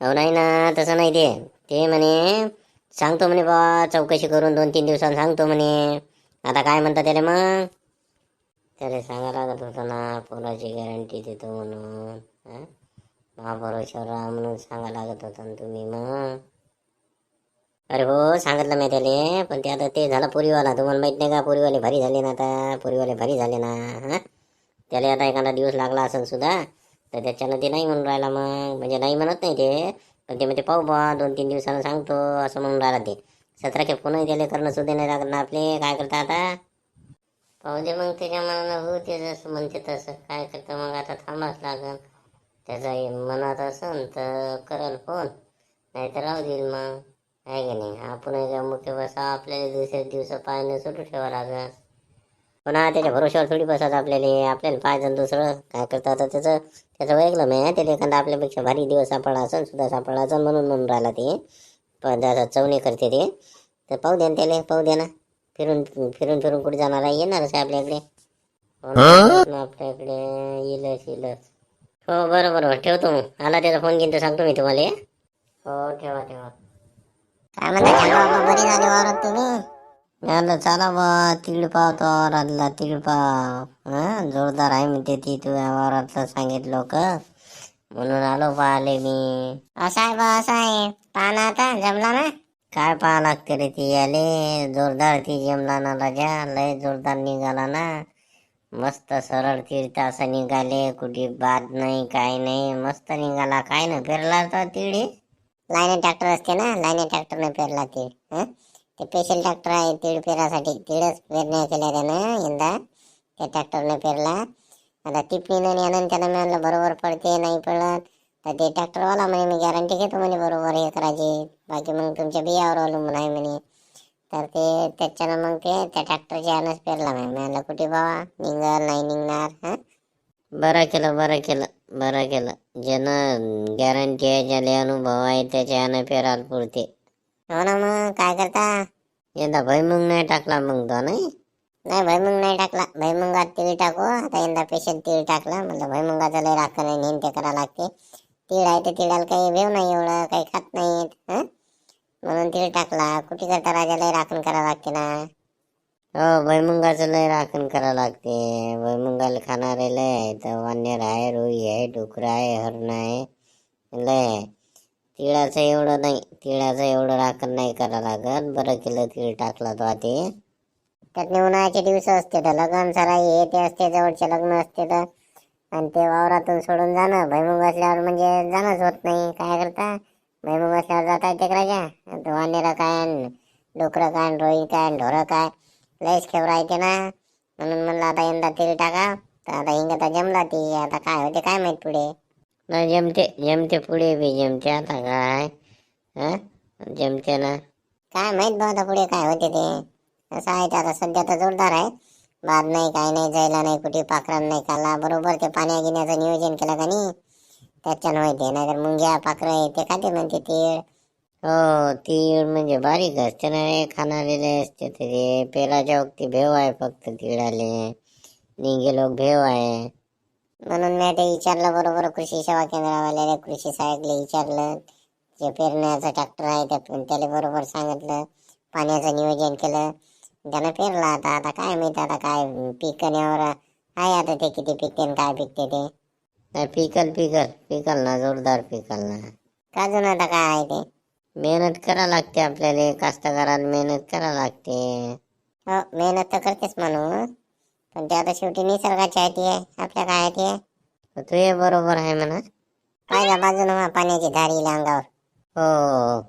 हो नाही ना तसं नाही ते. ते म्हणे सांगतो म्हणे बा चौकशी करून दोन तीन दिवसांनी सांगतो म्हणे. आता काय म्हणता त्याला मग? त्याला सांगा लागत होतं ना पोराची गॅरंटी देतो म्हणून. हं? महाभरोश्यावर म्हणून सांगा लागत होतं ना तुम्ही मग. अरे हो सांगितलं मी त्याला. पण ते आता ते झालं पुरीवाला. तुम्हाला माहीत नाही का पुरीवाले भारी झाले ना आता? पुरीवाले भारी झाले ना? हां? त्याला आता एखादा दिवस लागला असेल सुद्धा तर त्याच्यानं ते नाही म्हणून राहिला मग. म्हणजे नाही म्हणत नाही ते. पण ते म्हणजे पाहू बा दोन तीन दिवसानं सांगतो असं म्हणून राहिला ते. सतराचे फोनही त्याला करणं सुद्धा नाही लागत ना आपले. काय करता आता? पाहू दे मग त्याच्या मनानं हो ते जसं म्हणते तसं. काय करतं मग? आता थांबाच लागल त्याचा मनात असन तर करल फोन. नाही तर राहू देईल मग. आहे की नाही? आपण काय मुख्य बसा. आपल्याला दुसऱ्या दिवस पायानं सुरू ठेवा लागेल पुन्हा त्याच्या भरोश्यावर थोडी बसायचं आपल्याला आपल्याला पाहिजे दुसरं काय करता आता त्याचं त्याचं वेगळं नाही त्याला एखादा आपल्यापेक्षा भारी दिवस सापडला असेल सुद्धा सापडला असेल म्हणून म्हणून राहिला ते. पण त्याचा चवणी करते ते. तर पाहू द्या ना त्याला पाहू द्या ना. फिरून फिरून फिरून कुठे जाणार आहे? येणारच आहे आपल्याकडे. हो आपल्याकडे येईलच येईलच. हो बरं बरं ठेवतो मग. आला त्याचा फोन घेऊन तर सांगतो मी तुम्हाला. हो ठेवा ठेवा. काय म्हणता बरी झाली वावरात तुम्ही. म्हणलं चला बा तीळ पावतो तो वावरातला पाव जोरदार आहे म्हणते ती तू या वावरातलं सांगितलं का म्हणून आलो पाहिले मी. असं आहे बा असं आहे. पाहना आता जमला ना? काय पाहा लागते रे ती आले जोरदार ती जमला ना राजा लय जोरदार निघाला ना. मस्त सरळ तीर्थ असं निघाले कुठे बाद नाही काय नाही. मस्त निघाला. काय ना फिरला तर तिळे लाईने ट्रॅक्टर असते ना लाईने ट्रॅक्टरने पेरला तीळ ते स्पेशल ट्रॅक्टर आहे तीळ पेरासाठी तीळच पेरण्या केल्या त्यानं यंदा. त्या ट्रॅक्टरने पेरला. आता टिपणीनं यानं त्याला मिळालं बरोबर पडते नाही पडत. तर ते ट्रॅक्टरवाला म्हणे मी गॅरंटी घेतो म्हणे बरोबर हे करायची बाकी मग तुमच्या बियावर अवलंबून आहे म्हणे. तर ते त्याच्यानं मग ते त्या ट्रॅक्टरच्या यानंच पेरला म्हणे. म्हणलं कुठे बाबा? निघल नाही निघणार हं? बरं केलं बरं केलं बरं केलं. ज्यानं गॅरंटी आहे ज्याला अनुभव आहे त्याच्या यानं पेराल पुरते. हो ना मग काय करता? यंदा भैमुंग नाही टाकला मग तो नाही? नाही भैमुंग नाही टाकला। भैमुंगात तीळ टाकू आता यंदा पेशंट तीळ टाकला म्हणलं भैमुंगाचं लय राखण नाही नेहमी ते करावं लागते। तीळ आहे तर तिळाला काही वेव नाही एवढं काही खात नाहीत म्हणून तीळ टाकला कुठे करता राजा लय राखण करावं लागते ना? हो भैमुंगाचं लय राखण करावं लागते. भैमुंगाला खाणारे लय तर वानेर आहे रुई आहे डुकरं आहे हरण आहे लय आहे. तिळाचं एवढं नाही तिळाचं एवढं राखण नाही करावं लागत. बरं केलं तीळ टाकलं तो ते त्यातने उन्हाळ्याचे दिवस असते तर लग्न सराई हे ते असते जवळचे लग्न असते तर. आणि ते वावरातून सोडून जाणं भैमुग असल्यावर म्हणजे जाणंच होत नाही. काय करता? भैमुग असल्यावर जाता येते का राजा तो वानेरा काय डोकरं काय रोई काय ढोरं काय? लयच खेवरा येते ना. म्हणून म्हणलं आता यंदा तेल टाका. तर आता हिंग आता जमला ती. आता काय होते काय माहीत पुढे? नाही जमते जमते पुढे बी जमते आता काय हं? जमते ना काय माहीत बा आता पुढे काय होते ते असं आहे ते आता सध्या तर जोरदार आहे बाद नाही काय नाही जायला नाही कुठे पाखरान नाही खाल्ला बरोबर ते पाण्या गिण्याचं नियोजन केलं का नाही त्याच्यानं माहिती नाहीतर मुंग्या पाखरं ते खाते म्हणते तीळ हो तीळ म्हणजे बारीक असते ना रे खाणारेले असते ते पेराच्या वक्ती भेव आहे फक्त तिळाले निघे लोक भेव आहे म्हणून मी ते विचारलं बरोबर कृषी सेवा केंद्रावाल्याला कृषी सहाय्यकला विचारलं. जे पेरण्याचं ट्रॅक्टर आहे त्या त्याला बरोबर सांगितलं. पाण्याचं नियोजन केलं. त्यानं पेरला आता. आता काय माहिती आता काय पिकण्यावर आहे आता ते किती पिकते काय पिकते ते. पिकल पिकल. पिकल ना जोरदार पिकल ना. काजून आता काय आहे ते? मेहनत करा लागते आपल्याला. कास्तकाराला मेहनत करा लागते. हो मेहनत तर करतेच माणूस पण ते आता शेवटी निसर्गाची आहे ती आहे आपल्या काय आहे? ती आहे तू हे बरोबर आहे म्हणा. पाहिला बाजून पाण्याची धार अंगावर. हो.